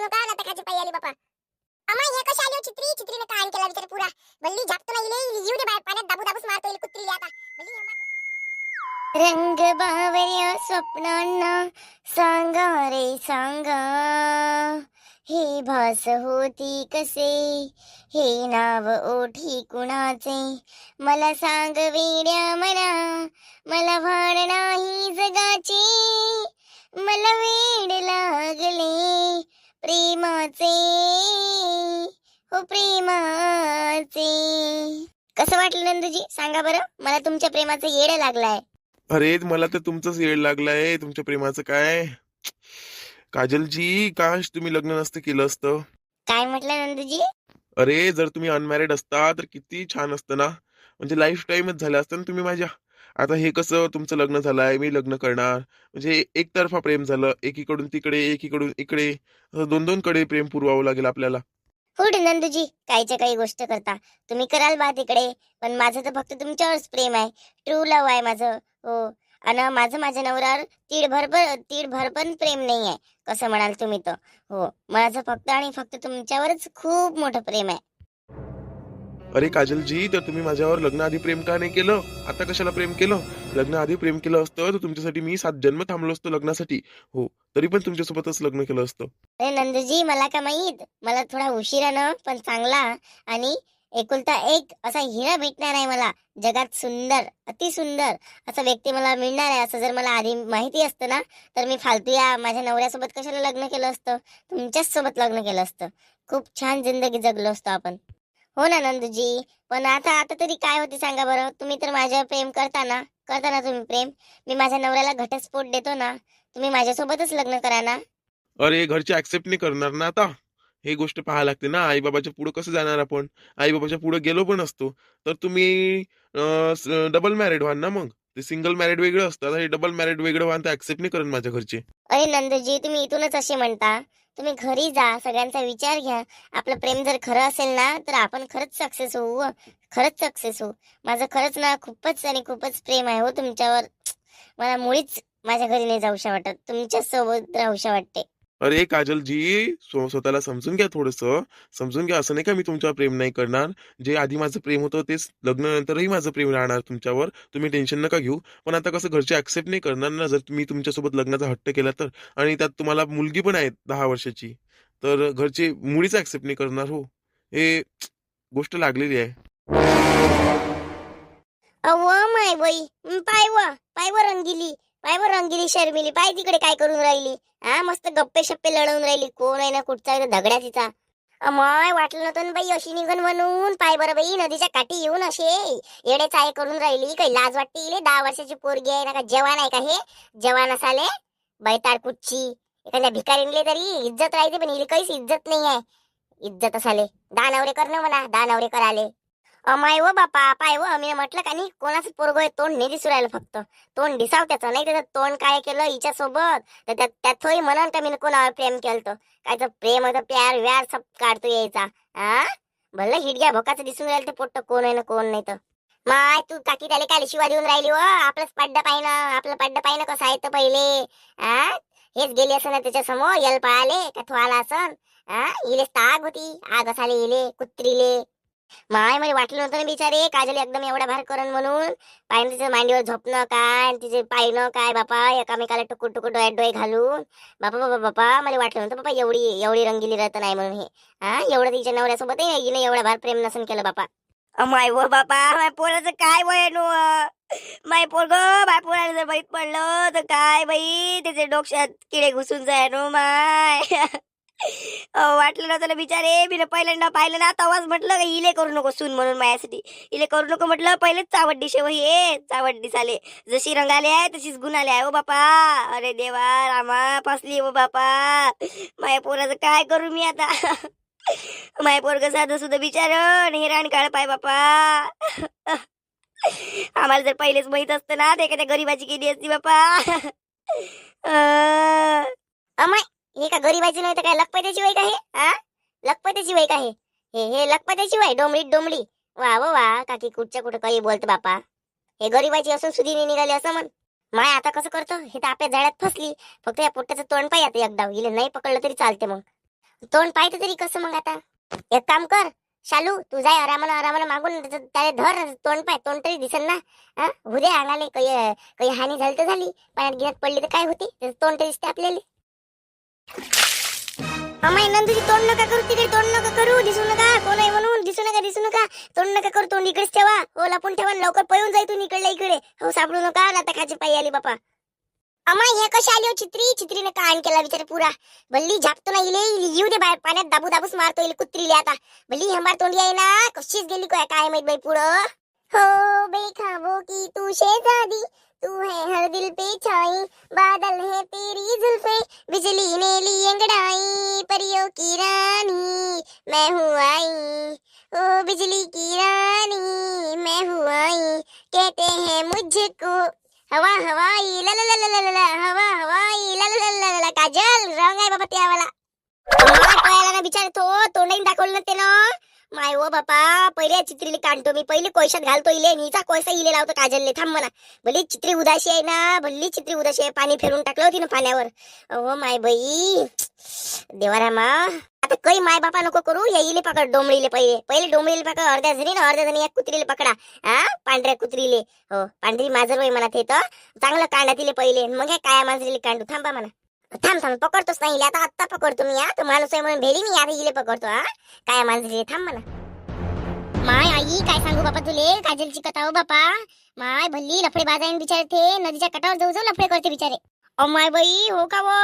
बोलू नका ना त्याची पायी आली बापा? अमा हे कशी आली हो? चित्री चित्रीने कान केला बिचारे पुरा. बल्ली झापतो ना इले जीव दे बाहेर पाण्यात दाबू दाबूस मारतो इले कुत्रीले आता. बल्ली हे मारतो. रंग बावऱ्या हो स्वप्नांना सांगा रे सांगा. हे भास होती कसे? हे नाव ओठी कुणाचे? मला सांग वेड्या मना मला भान नाही जगाची. मला वेड लागले प्रेमाचे हो प्रेमाचे. कसं वाटलं नंदूजी? सांगा बरं. मला तुमच्या प्रेमाचं येड लागलाय. अरे मला तर तुमचंच येड लागलाय. तुमच्या प्रेमाचं काय? काजलजी काश तुम्ही लग्न नसतं केलं असतं. काय म्हटलं नंदूजी? अरे जर तुम्ही अनमॅरिड असता तर किती छान असतं ना. म्हणजे लाईफ टाईमच झालं असतं ना तुम्ही माझ्या. आता हे कसं तुमचं लग्न झालंय? मी लग्न करणार. म्हणजे एकतर्फा प्रेम झालं. एकीकडून तिकडे एकीकडून इकडे. असं दोन दोन कडे प्रेम पुरवावं लागेल आपल्याला. हो नंदूजी. काहीच्या काही गोष्ट करता. तुम्ही कराल बा तिकडे. पण माझं तर फक्त तुमच्यावरच प्रेम आहे. ट्रू लव आहे माझं. हो. आणि माझं माझ्या नवऱ्यावर तीडभर पण तीडभर पण प्रेम नाही आहे कसं म्हणाल तुम्ही तर. हो. माझं फक्त आणि फक्त तुमच्यावरच खूप मोठं प्रेम आहे. अरे काजलजी तर तुम्ही माझ्यावर लग्न आधी प्रेम का नाही केलं? आता कशाला प्रेम केलं? लग्न आधी प्रेम केलं असतं तर तुमच्यासाठी मी सात जन्म थांबलो असतो लग्नासाठी. हो तरी पण तुमच्यासोबतच लग्न केलं असतं. अरे नंदूजी मला का माहीत? मला थोडा उशिरानं पण चांगला. आणि एकुलता एक असा हिरा भेटणार आहे मला. जगात सुंदर अति सुंदर असा व्यक्ती मला मिळणार आहे. असं जर मला आधी माहिती असतं ना तर मी फालतू या माझ्या नवऱ्यासोबत कशाला लग्न केलं असतं? तुमच्याच सोबत लग्न केलं असतं. खूप छान जिंदगी जगलो असतो आपण. हो ना नंदूजी. पण आता आता तरी काय होते सांगा बरं? तुम्ही तर माझ्यावर प्रेम करता ना? करता ना तुम्ही प्रेम? मी माझ्या नवऱ्याला घटस्फोट देतो ना? तुम्ही माझ्यासोबतच लग्न करा ना? अरे घरचे ऍक्सेप्ट नाही करणार ना आता? हे गोष्ट पाहायला लागते ना? आई बाबाच्या पुढे कसं जाणार आपण? आई बाबाच्या पुढे गेलो पण असतो. तर तुम्ही डबल मॅरिड व्हाल ना मग? ते सिंगल मॅरिड वेगळं असतं. हे डबल मॅरिड वेगळं व्हाल तर ऍक्सेप्ट नाही करत माझ्या घरचे. अरे नंदजी तुम्ही इथूनच असे म्हणता. तुम्ही घरी जा सगळ्यांचा विचार घ्या. आपलं प्रेम जर खरं असेल ना तर आपण खरंच सक्सेस होऊ खरंच सक्सेस होऊ. माझं खरंच ना खूपच आणि खूपच प्रेम आहे हो तुमच्यावर. मला मुळीच माझ्या घरी नाही जाऊशा वाटत. तुमच्याच सोबत राहूशा वाटते. अरे काजलजी स्व- स्वतःला समजून घ्या थोडस. समजून घ्या. असं नाही का मी तुमच्यावर प्रेम नाही करणार. जे आधी माझं प्रेम होतं तेच लग्नानंतरही माझं प्रेम राहणार तुमच्यावर. तुम्ही टेन्शन नका घेऊ. पण आता कसं घरचे ऍक्सेप्ट नाही करणार ना. जर मी तुमच्यासोबत लग्नाचा हट्ट केला तर. आणि त्यात तुम्हाला मुलगी पण आहे दहा वर्षाची. तर घरचे मुळीच ऍक्सेप्ट नाही करणार हो. हे गोष्ट लागलेली आहे. अव माय बाई पाय व रंगिली. पाय बर रंगिली शर्मिली. पाय तिकडे काय करून राहिली? हा मस्त गप्पे शप्पे लढवून राहिली. कोण आहे ना कुठचा आहे दगड्या तिचा. मय वाटलं नव्हतं ना बाई अशी निघन म्हणून. पाय बरं बाई नदीच्या काठी येऊन असे येडे चाय करून राहिली. काही लाज वाटते इले. दहा वर्षाची पोरगी आहे ना का? जवान आहे का हे? जवान असाले. बैताळ कुठची? एखाद्या भिकारीले तरी इज्जत राहते पण इले काहीच इज्जत नाही आहे. इज्जत असाले. दानवरे करणं म्हणा. दानवरे कराले. माय व बापा पाय व मी म्हटलं का नाही कोणाचं पोरग आहे तोंड नाही दिसू राहिलं फक्त. तोंड दिसाव त्याचं नाही त्याचं तोंड काय केलं हिच्या सोबत तर त्यात थोडी म्हणन का मी कोणावर प्रेम केलं काय तर प्रेम होतं प्यार व्यार सब काढतो यायचा. हा हिट हिडग्या भोकाचं दिसून राहिलं ते पोट्ट कोण आहे ना कोण नाही तर. माय तू काकी त्याला काय शिवा देऊन राहिली व आपलंच पाड्डा पाहिनं आपलं पाड्डा पाहिनं कसं आहे तर पहिले. हा हेच गेली असं ना त्याच्यासमोर यल पळाले का थो आला असन? हा इलेच ताग होती आग असाले इले कुत्रीले. माय मला वाटलं नव्हतं ना बिचारे काजल एकदम एवढा भार करण म्हणून. पाय तिच्या मांडीवर झोपणं काय तिचे पायनं काय बापा एकामेकाला टुकूर टुकूर डोळ्यात डोळे घालून. बापा बाबा बापा मला वाटलं नव्हतं बापा एवढी एवढी रंगीली राहत नाही म्हणून हे. हा एवढं तिच्या नवऱ्यासोबत हिने एवढा भार प्रेम नसन केलं बापा. माय व बापा माय पोराचं काय वय नो? माय पोरग माय पोराला जर माहीत पडलं तर काय बाई त्याचे डोक्यात किडे घुसून जाय नो माय. वाटलं नव्हतं ना बिचारे. मी पहिल्यांदा पाहिलं ना तवाच म्हटलं इले करू नको सून म्हणून माझ्यासाठी. इले करू नको म्हटलं पहिलेच चावट दिशे हे चावट दिसाले जशी रंगाले आहे तशीच गुणाले आहे ओ बापा. अरे देवा रामा फसली ओ बापा. माझ्या पोराचं काय करू मी आता? माझ्या पोरग साधं सुद्धा बिचार हिराण काळ पाय बापा. आम्हाला जर पहिलेच माहीत असतं ना ते एखाद्या गरीबाची केली असती बापा. अमाय हे का गरीबाची नाही तर काय लखपत्याची वय का हे? हा लखपत्याची वय का हे? हे लखपत्याची वय डोमडी डोमडी वा वा वा काकी कुठच्या कुठं काही बोलतो बापा. हे गरीबाची असून सुधी निघाली असं म्हण. माय आता कसं करतो? हे तर आपल्या झाडात फसली. फक्त या पोट्याचं तोंड पाय आता एकदा. हिला नाही पकडलं तरी चालते मग. तोंड पाहिजे तरी कसं मग आता? एक काम कर शालू तू जाय आरामानं आरामानं मागून त्याला धर तोंड पाय तोंड तरी दिसन ना. हा उद्या अंगाले काही काही हानी झाली तर झाली. पाण्यात गिण्यात पडली तर काय होते? त्याचं तोंड तरी दिसते आपल्याला. अमाय नंदूची तोंड नका करू तिकडे तोंड नका करू. दिसू नका. कोण आहे म्हणून? दिसू नका दिसू नका. तोंड नका करू तोंड इकडेच ठेवा. हो लपून ठेवा लवकर पळून जाय तू इकडल्या इकडे. हो सापडू नका. आता खाची पायी आली बापा. अमाय हे कशी आली हो चित्री? चित्रीने आण केला विचार पुरा. बल्ली झापतो ना इले येऊ दे बाहेर पाण्यात. दाबू दाबूच मारतो इले कुत्रीले आता. भल्ली हंबार तोंडी आहे ना? कशीच गेली काय काय माहीत बाई पुढं? हो बे खाबो की तू शेजारी. तू है हर दिल पे छाई बादल है तेरी जुल्फे बिजली ने ली अंगड़ाई परियों की रानी मैं हूँ आई। ओ बिजली की रानी मैं हूँ आई। कहते हैं मुझको हवा हवाई ला ला ला ला ला हवा हवाई ला ला ला ला ला काजल रंग आहे बाबा त्यावाला माय पळायला ना बिचारे तो तोंडाईन दाखवलं ना त्यानं माय ओ बापा पहिले चित्रीले काढतो मी पहिले कोयशात घालतो इले नीचा कोयसा इले लावतो काजलले थांब म्हणा भली चित्री उदाशी आहे ना भल्ली चित्री उदाशी आहे. पाणी फेरून टाकलं होती ना पाण्यावर. अहो माय बाई देवारामा आता काही माय बापा नको करू या इले पकड डोंबळीले पहिले. पहिले डोंबळीले पकड अर्ध्या जणी ना अर्ध्या जणी या कुत्रीले पकडा. हा पांढऱ्या कुत्रीले. हो पांढरी माजर वय म्हणा ते तर. चांगलं कांडा तिले पहिले. मग काय काया मांजरीले कांडू. थांबा म्हणा थांब थांब पकडतोच नाही आता आत्ता पकडतो मी हा. तो माणूस आहे म्हणून भेली मी आता इले पकडतो हा. काय मांजरीले थांब म्हणा माय आई काय सांगू बापा तुले? काजलची कथा हो बापा. माय भल्ली लफडे बाजाईन बिचारे ते नदीच्या कटावर जाऊ जाऊ लफडे करते बिचारे. अ माय बाई हो का वो?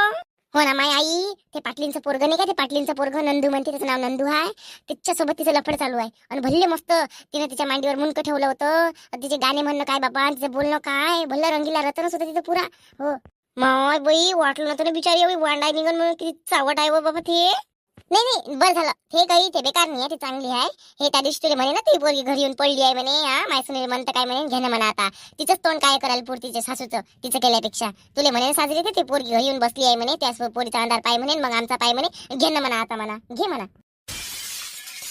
हो ना माय आई. ते पाटलींचं पोरग नाही का? ते पाटलींचं पोरग नंदू म्हणते त्याचं नाव नंदू आहे तिच्यासोबत तिचं लफड चालू आहे. आणि भल्ले मस्त तिने तिच्या मांडीवर मुंडकं ठेवलं होतं. तिचे गाणे म्हणणं काय बाबा? तिचं बोलणं काय? भल्ला रंगीला रतनच होतं तिचं पुरा. हो. माय बाई वाटलं नव्हतं ना बिचारी एवढी वांडाय निघन म्हणून किती चावट आहे बाबा ते. नाही नाही बरं झालं. हे काही ते बेकार नाही आहे ते चांगली आहे. हे त्या दिवशी तुला म्हणे ना ती पोरगी घरी येऊन पडली आहे म्हणे हा मायसुने म्हणतं काय म्हणे घेणं म्हणा आता. तिचंच तोंड काय करायला पुरतीचे सासूचं तिचं केल्यापेक्षा. तुले म्हणे साजरी ते ती पोरगी घरी येऊन बसली आहे म्हणे त्याच पोरीचा अंधार पाय म्हणे मग आमचा पाय म्हणे घेणं म्हणा आता म्हणा घे म्हणा.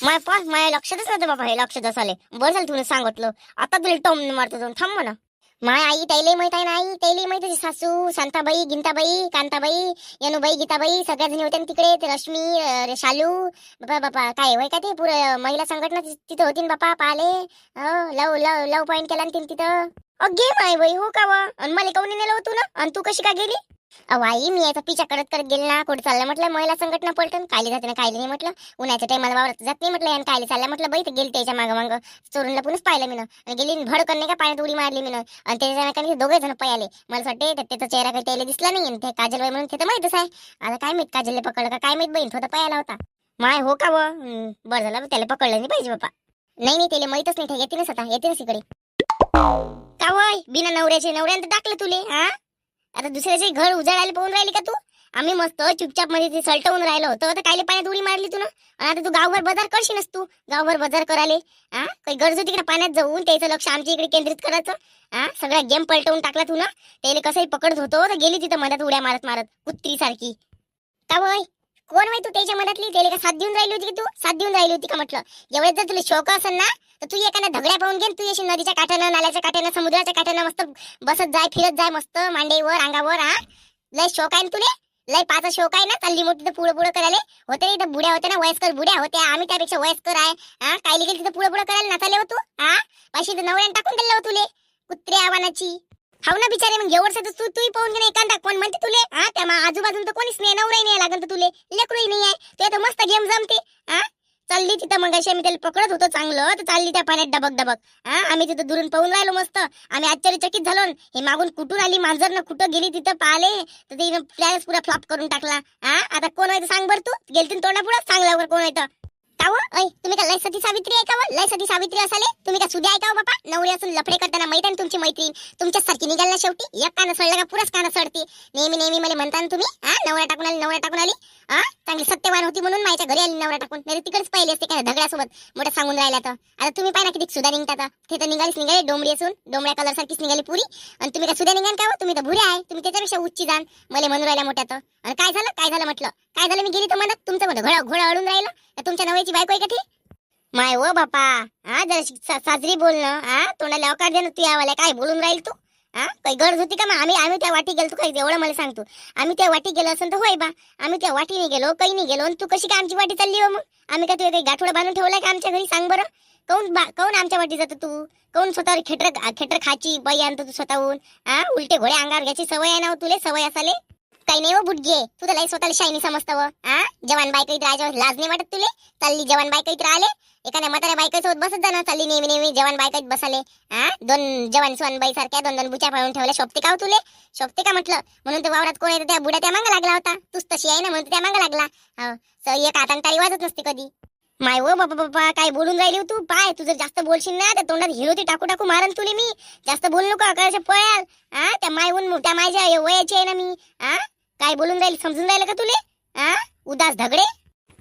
माय पण माझ्या लक्षातच नव्हतं बाबा हे लक्षात आले बरं झालं तुला सांगितलं. आता तुला टोम मारतो जाऊन थांब म्हणा. माय आई त्याला माहीत आहे ना आई? त्याला माहीत आहे सासू शांताबाई गिंताबाई कांताबाई यनुबाई गीताबाई सगळ्या जणी होत्या ना तिकडे ते रश्मी शालू बापा बापा काय वय का ते पुरं महिला संघटना तिथं होती ना बापा पाले लव लव लव पॉईंट केला ना तिथं. अगे माय बाई हो का वा? मला काऊन नेलं होतो ना? आणि तू कशी का गेली? अहो मी याचा पिछा करत करत गेले ना कुठे चाललं म्हटलं महिला संघटना पलटन. कायले जाते ना कायले नाही म्हटलं. उन्हाच्या टायमाला वावरत जात नाही म्हटलं यानं कायले चाललं म्हटलं. बाई गेली त्याच्या मागं मागं. चोरूनला पुन्हा पाहिलं मी आणि गेली भडकन नाही का पाण्यात उडी मारली मी आणि त्याच्या काही दोघे जण पयाले मला वाटते त्याचा चेहरा काही त्याला दिसला नाही ते काजल बाई म्हणून ते तर माहितच आहे. आता काय माहीत काजलले पकडलं का काय माहीत बहीण तो पयाला होता. माय हो का व? बरं झालं त्याला पकडलं नाही पाहिजे बापा. नाही नाही त्याला माहितच नाही येतील स्वतः येते अशी इकडे का वय बिना नवऱ्याचे नवऱ्यानं टाकलं तुले हा आता दुसऱ्याचे घर उजाडायला पाहून राहिली का तू? आम्ही मस्त चुपचापमध्ये ते सलटवून राहिलो होतं. तर कायले पाण्यात उडी मारली तू ना? आणि आता तू गावभर बाजार करशीलच तू. गावभर बाजार करायले हा काही गरज होती का पाण्यात जाऊन? त्याचं लक्ष आमच्या इकडे केंद्रित करायचं. हा सगळा गेम पलटवून टाकला तू ना? त्याला कसंही पकडत होतो तर गेली तिथं मधात उड्या मारत मारत कुत्री सारखी का वय? कोण वय तू त्याच्या मधातली? त्याला का साथ देऊन राहिली होती की तू? साथ देऊन राहिली होती का म्हटलं? एवढ्यात जर तुला शौक असेल ना तर तू एखाद्या धगड्या पाहून घे तू अशी नदीच्या काठानं नाल्याच्या काठानं समुद्राच्या काठानं मस्त बसत जाय फिरत जाय मस्त मांडेवर अंगावर हा? लय शौक आहे ना तुले? लय पाच शौक आहे ना? चालली मोठी तर पुढं पुढं करायला? होते इथं बुड्या होत्या ना वयस्कर बुड्या होत्या आम्ही त्यापेक्षा वयस्कर आहे हा? काय गेली तिथं पुढं पुढं करायला नाचाले हो तू हा? पाशी तर नवऱ्याने टाकून दिलं हो तुले कुत्रे आव्हानाची. हाव ना बिचारे मग एवढं तर तू तूही पाहून घे ना कोण म्हणते तुले हा? त्या आजूबाजून तर कोणीच नाही नवराही नाही लागत तुले लेकरूही नाही आहे. ते तर मस्त गेम जमते हा? चालली तिथं मग अशी आम्ही त्याला पकडत होतो चांगलं तर चालली त्या पाण्यात डबक डबक. हा आम्ही तिथं दुरून पाहून राहिलो मस्त. आम्ही आश्चर्यचकित झालो हे मागून कुठून आली मांजर ना? कुठं गेली तिथं पाहिले? तर ते प्लॅनच पुरा फ्लॉप करून टाकला. हा आता कोण आहे सांग बरं तू. गेलती तोंडा पुढं सांग लवकर कोण आहे तर का हो? ऐ तुम्ही का लय सती सावित्री आहे का लय सती सावित्री असाले? तुम्ही का सुद्या ऐकाव बापा? नवरी असून लफडे करताना मैत्रीण तुमची मैत्रीण. तुमच्या सारखी निघाल ना शेवटी एक कान सडलं का पुराच कान सडते नेहमी नेहमी मला म्हणता ना तुम्ही हा? नवरा टाकून आली नवरा टाकून आली? हा? चांगली सत्यवान होती म्हणून माझ्या घरी आली नवरा टाकून. नाही तिकडेच पहिले असते काय दगडासोबत? मोठं सांगून राहिला तर. आता तुम्ही पाहिजे किती सुद्धा निघतात ते तर निघालीच निघाली डोंबडी असून डोंबड्या कलर सारखीच निघाली पुरी. आणि तुम्ही काय सुद्धा निघाल का तुम्ही तर भुरे आहे. तुम्ही त्याच्यापेक्षा उच्ची जाण. मला म्हणून राहिल्या तर. आणि काय झालं? काय झालं म्हटलं? काय झालं? मी गेली तर म्हणत तुमचं म्हणतो घोडा घोडा अडून राहिलं. तुमच्या नवऱ्याची बायको आहे का ती? माय ओ बापा. हा जरा सा- साजरी बोलणं. हा तोंडाला अवकार दे तू यावाला काय बोलून राहील तू? हा काही गरज होती का मग आम्ही आम्ही त्या वाटी गेलो काही एवढं मला सांगतो आम्ही त्या वाटी गेलो असेल तर होय बा. आम्ही त्या वाटीने गेलो काही नाही गेलो. आणि तू कशी काय आमची वाटी चालली हो मग? आम्ही काय तुझ्या काही गाठोडा बांधून ठेवलाय का आमच्या घरी? सांग बरं. काऊन बा काऊन आमच्या वाटी जातो तू? काऊन स्वतःवर खेटर खेटर खाची बाई आणतो तू स्वतःहून? हा उलटे घोडे अंगावर घ्यायची सवय आहे ना हो तुले? सवय असाले? काही नाही हो बुटगे. तू तर स्वतःला शायनी समजतं व. हा जवान बाई काही लाज नाही वाटत तुले? चालली जवान बाई काही आले एखाद्या म्हाताऱ्या बायकासोबत बसत जाणार ना. चालली नेहमी नेहमी जवान बायकात बसाले. हा दोन जवान सोनबाई बाई सारख्या दोन दोन बुच्या पाळून ठेवल्या. शोभते का हो तुले? शोभते का म्हटलं? म्हणून तर वावरात कोण येतं त्या बुड्या त्या मागं लागला होता. तूच तशी आहे ना म्हणून त्या मागं लागला. हो. एक आतंकारी वाजत नसते कधी. माय ओ बाबा बाबा काय बोलून राहिली हो तू? पाय तू जर जास्त बोलशील ना तर तोंडात हिरोती टाकू टाकू मारन तुले मी. जास्त बोलू नको अकराशे पळाल. हा त्या मायहून मोठ्या माझ्या वयाची आहे ना मी. हा काय बोलून जाईल समजून जाईल का तुले? आ? उदास धगडे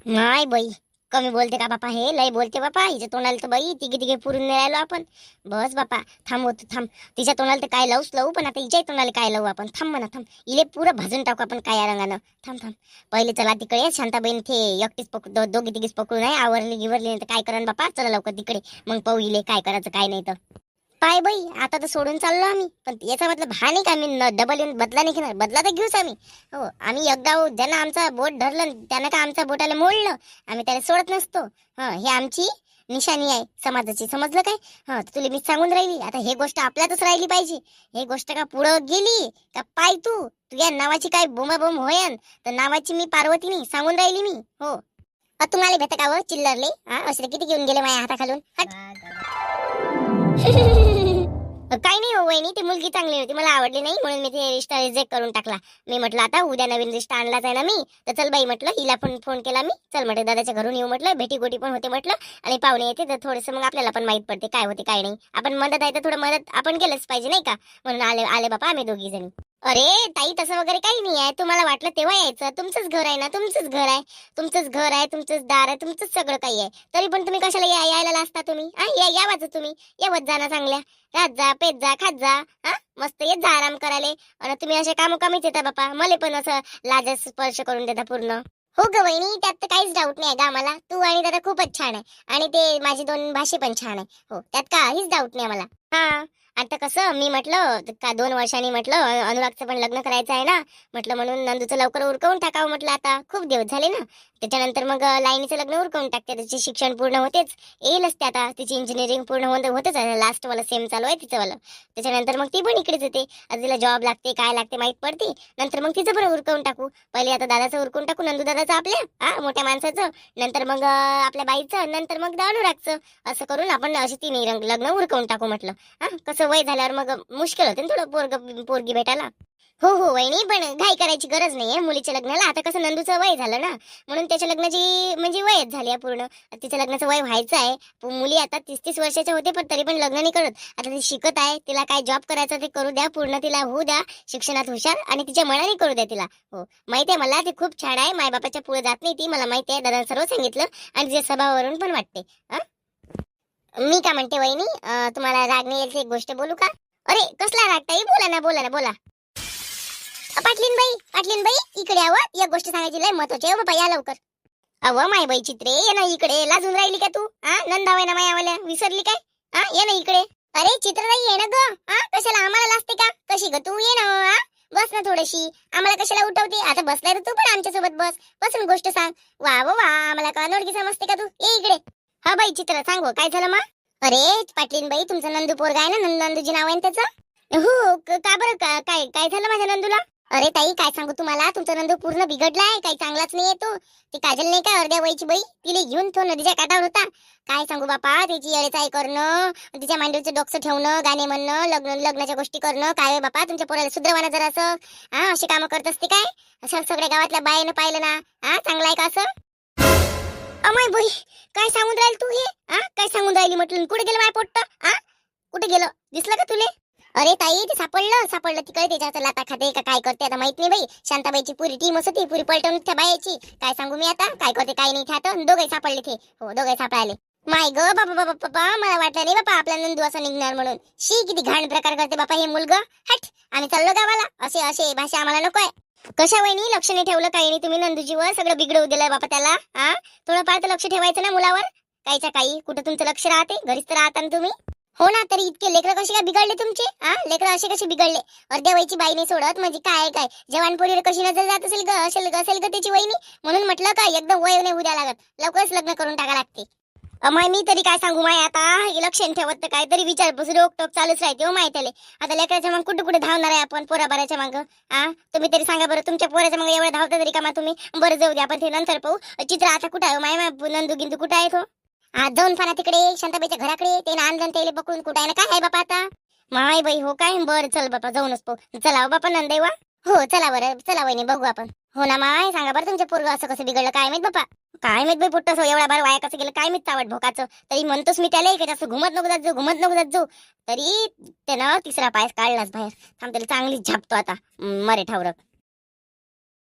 नाही बाई. कमी बोलते का बापा हे? लय बोलते बापा. हिच्या तोंडाला तर बाई तिघे तिघे पुरून राहिलो आपण. बस बापा. थांबवत थांब. तिच्या तोंडाला तर काय लावूच लावू पण आता हिच्या तोंडाला काय लावू आपण? थांब म्हणा थांब. इले पुरं भाजून टाकू आपण काय रंगानं. थांब थांब. पहिले चला तिकडे. शांताबाईन ते एकटीच पकड दोघी तिघीच पकडू नाही आवरली गिवरली नाही तर काय करा बापा? चला लवकर तिकडे. मग पाहू इले काय करायचं काय नाही तर. पाय बाई आता तर सोडून चाललो आम्ही. पण याचा मतलब हा नाही का आम्ही डबल येऊन बदला नाही घेणार? बदला तर घेऊच आम्ही. हो आम्ही एकदा हो, ज्यानं आमचा बोट धरलं त्यानं का आमच्या बोटाला मोडलं? आम्ही त्याला सोडत नसतो. हा हे आमची निशाणी आहे समाजाची. समजलं काय? हा तुला मी सांगून राहिली आता हे गोष्ट आपल्यातच राहिली पाहिजे. हे गोष्ट का पुढं गेली का पाय तू? तुझ्या नावाची काय बोमाबोम होयन? तर नावाची मी पार्वती नाही सांगून राहिली मी. हो. तुम्हाला भेट का व हो, चिल्लरले. हा असे किती घेऊन गेले माझ्या हाताखालून? हट. काही नाही हो वहिनी ती मुलगी चांगली होती मला आवडली नाही म्हणून मी ते रिश्ता रिजेक्ट करून टाकला. मी म्हटलं आता उद्या नवीन रिश्ता आणलाच आहे ना मी तर चल बाई म्हटलं हिला पण फोन केला मी चल म्हटलं दादाच्या घरून येऊ म्हटलं भेटी गोटी पण होते म्हटलं आणि पाहुणे येते तर थोडंसं मग आपल्याला पण माहीत पडते काय होते काय नाही. आपण मदत आहे तर थोडं मदत आपण केलंच पाहिजे नाही का? म्हणून आले आले बापा आम्ही दोघी जणी. अरे ताई तसं वगैरे काही नाही आहे. तुम्हाला वाटलं तेव्हा यायचं. तुमचंच घर आहे ना तुमचंच घर आहे. तुमचंच घर आहे तुमचंच दार आहे तुमचंच सगळं काही आहे. तरी पण तुम्ही कशाला या- यायला लाजता तुम्ही? हा या यावाच तुम्ही. येवत जा ना चांगल्या. राहत जा पेत जा खात जा. हा मस्त येत जा आराम करायला. आणि तुम्ही असे काम कमीच येता बापा. मला पण असं लाज स्पर्श करून देता पूर्ण. हो ग वहिनी त्यात तर काहीच डाऊट नाही का आम्हाला. तू आणि दादा खूपच छान आहे. आणि ते माझी दोन भाषे पण छान आहे. हो त्यात काहीच डाऊट नाही मला. हा आता कसं मी म्हटलं का दोन वर्षांनी म्हटलं अनुरागचं पण लग्न करायचं आहे ना म्हटलं म्हणून नंदूचं लवकर उरकवून टाकावं म्हटलं आता खूप दिवस झाले ना. त्याच्यानंतर मग लाईनीचं लग्न उरकवून टाकते तिचे शिक्षण पूर्ण होतेच येईलच ते आता तिची इंजिनिअरिंग पूर्ण होत होतच लास्ट वाला सेम चालू आहे तिचं वालं. त्याच्यानंतर मग ती पण इकडेच येते तिला जॉब लागते काय लागते माहीत पडते नंतर मग तिचं पण उरकवून टाकू. पहिले आता दादाचं उरकून टाकू नंदू दादाचं आपल्या हा मोठ्या माणसाचं नंतर मग आपल्या बाईचं नंतर मग अनुरागचं असं करून आपण अशी तिने रंग लग्न उरकवून टाकू म्हटलं. हा कसं वय झाल्यावर मग मुश्किल होते ना थोडं पोरग पोरगी भेटायला? हो हो वहिनी पण घाई करायची गरज नाहीये मुलीच्या लग्नाला. आता कसं नंदूचं वय झालं ना म्हणून त्याच्या लग्नाची म्हणजे वयच झाली आहे पूर्ण. तिच्या लग्नाचं वय व्हायचं आहे. मुली आता तीस तीस वर्षाच्या होते पण तरी पण लग्न नाही करत. आता ती शिकत आहे तिला काय जॉब करायचा ते करू द्या पूर्ण तिला होऊ द्या. शिक्षणात हुशार आणि तिच्या मनाने करू द्या तिला. हो माहिती आहे मला ती खूप छान आहे. मायबापाच्या पुढे जात नाही ती. मला माहिती आहे दादा सर्व सांगितलं आणि तिच्या स्वभावावरून पण वाटते. हा? मी काय म्हणते वहिनी? तुम्हाला राग नाही यायची एक गोष्ट बोलू का? अरे कसला राग ताई? बोला ना बोला ना बोला. पाटलीन बाई पाटलीन बाई इकडे यावं एक गोष्ट सांगायची लय महत्वाची आहे हो बाबा या लवकर. अव माय बाई चित्रे ये ना इकडे. लाजून राहिली का तू? हा नंदावाय ना मायावाल्या विसरली काय? हा ये ना इकडे. अरे चित्रताई ये ना ग. हा कशाला आम्हाला लाजते का? कशी ग तू? ये ना हा बस ना थोडीशी. आम्हाला कशाला उठवते? आता बसलाय तर तू पण आमच्यासोबत बस. बसून गोष्ट सांग. वा वा वा आम्हाला का नोडकी समजते का तू? ये इकडे. हा बाई चित्र सांगू हो, काय झालं मा? अरे पाटलीन बाई तुमचं नंदू पोरगा आहे ना? नंदूजी नाव आहे त्याचं? हो का बरं? का- काय काय झालं माझ्या नंदूला? अरे ताई काय सांगू तुम्हाला? तुमचा नंदू पूर्ण बिघडला आहे काही चांगलाच नाही येतो ती. काजल नाही का अर्ध्या वयची बाई? तिला घेऊन तो नदीच्या काठावर होता. काय सांगू बापा त्याची येळेचाई करणं तिच्या मांडीवरचं डोक्स ठेवणं गाणे म्हणणं लग्न लग्नाच्या गोष्टी करणं काय बापा? तुमच्या पोराला सुधरवाना जरा असं. हा अशी कामं करत असते काय? सगळ्या गावातल्या बायानं पाहिलं ना. हा चांगलं आहे का असं? अमाय बोई काय सांगून राहील तू हे? हा काय सांगून राहिली म्हटलं? कुठे गेलं माय पोट्ट? हा कुठे गेलं? दिसलं का तुले? अरे ताई ते सापडलं सापडलं तिकडे त्याच्या लाता खाते का काय करते आता माहीत नाही बाई. शांताबाईची पुरी टीम होती पुरी पलटवून त्या बायाची. काय सांगू मी आता? काय करते काय नाही खात दोघे सापडले ते. हो दोघे सापडाले. माय ग बाबा बाबा बाबा मला वाटलं नाही बाबा आपला नंदू असं निघणार म्हणून. शी किती घाण प्रकार करते बाबा हे मुलगा. हट आम्ही चाललो गावाला. असे असे भाषा आम्हाला नको आहे कशा वहिनी लक्ष नाही ठेवलं काही नाही. तुम्ही नंदूजीवर सगळं बिघडवू दिलंय बापा त्याला हा? थोडंफार तर लक्ष ठेवायचं ना मुलावर? काहीच्या काही. कुठं तुमचं लक्ष राहते? घरीच तर राहता ना तुम्ही? हो ना तरी इतके लेकरं कसे काय बिघडले तुमचे? हा? लेकरं असे कसे बिघडले? अर्ध्या वयची बाई नाही सोडत. म्हणजे काय काय? जवानपुरीवर कशी नजर जात असेल ग? असेल ग असेल ग त्याची वहिनी? म्हणून म्हटलं काय एकदम वय नाही उद्या लागत. लवकरच लग्न करून टाका लागते. माय मी तरी काय सांगू माय आता लक्षण ठेवत तर काय तरी विचारपूस रोकटोक चालूच राहते हो माहिती आता लेकराच्या मग कुठे कुठे धावणार आहे आपण पोरा बऱ्याच्या मागं? हा तुम्ही तरी सांगा बरं तुमच्या पोराच्या मग एवढं धावता तरी का मग तुम्ही? बरं जाऊ द्या आपण ते नंतर पाहू. चित्र आता कुठं आहे हो माय माय नंदू गिंदू कुठं आहे तो हो? आज जाऊन फाना तिकडे शांताबाईच्या घराकडे ते आणलं त्याला पकडून कुठं आहे ना काय आहे बापा आता? माय बाई हो काय? बरं चल बापा जाऊनच पाहू. चला हो बापा नंदेवा हो चला बरं चला वहिनी बघू आपण. हो ना माय सांगा बरं तुमच्या पोरग असं कसं बिघडलं? काय माहीत बापा? काय माहीत बाई पुट्टस एवढ्या बार वाया कसं गेलं? काय माहीत चावट भोकाचं? तरी म्हणतोस मी त्याला की जास्त घुमत नको जात जाऊ घुमत नको जात जाऊ. तरी त्यानं तिसरा पायस काढलाच बाहेर. थांब त्याला चांगलीच झापतो आता. मरे ठावरक